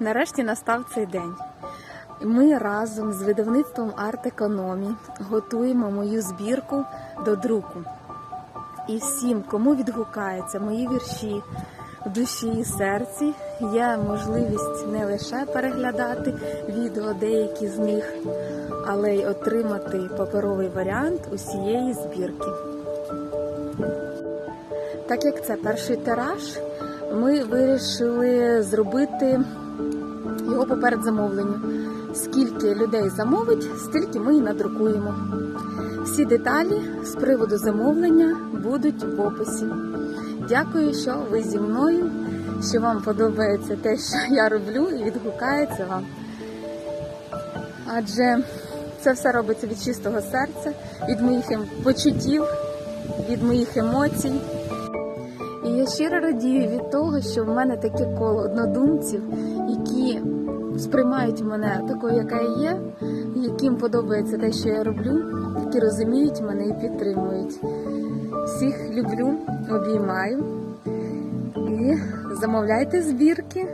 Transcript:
Нарешті настав цей день. Ми разом з видавництвом Арт Економі готуємо мою збірку до друку. І всім, кому відгукаються мої вірші в душі і серці, є можливість не лише переглядати відео деякі з них, але й отримати паперовий варіант усієї збірки. Так як це перший тираж, ми вирішили зробити його по передзамовленню. Скільки людей замовить, стільки ми і надрукуємо. Всі деталі з приводу замовлення будуть в описі. Дякую, що ви зі мною, що вам подобається те, що я роблю, і відгукається вам. Адже це все робиться від чистого серця, від моїх ем- почуттів, від моїх емоцій. Я щиро радію від того, що в мене таке коло однодумців, які сприймають мене такою, яка я є, яким подобається те, що я роблю, які розуміють мене і підтримують. Всіх люблю, обіймаю і замовляйте збірки.